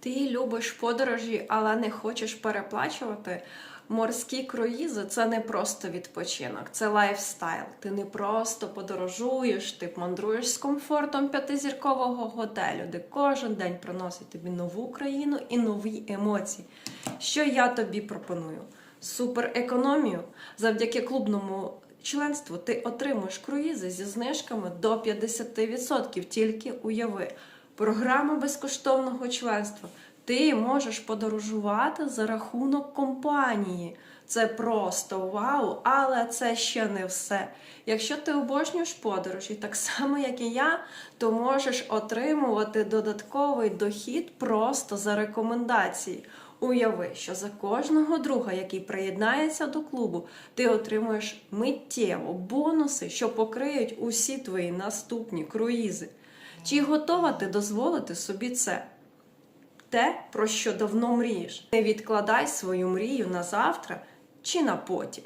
Ти любиш подорожі, але не хочеш переплачувати. Морські круїзи це не просто відпочинок, це лайфстайл. Ти не просто подорожуєш, ти мандруєш з комфортом п'ятизіркового готелю, де кожен день приносить тобі нову країну і нові емоції. Що я тобі пропоную? Супер економію. Завдяки клубному членству ти отримуєш круїзи зі знижками до 50%. Тільки уяви. Програма безкоштовного членства. Ти можеш подорожувати за рахунок компанії. Це просто вау, але це ще не все. Якщо ти обожнюєш подорожі, так само як і я, то можеш отримувати додатковий дохід просто за рекомендації. Уяви, що за кожного друга, який приєднається до клубу, ти отримуєш миттєво бонуси, що покриють усі твої наступні круїзи. Чи готова ти дозволити собі це? Те, про що давно мрієш. Не відкладай свою мрію на завтра чи на потім.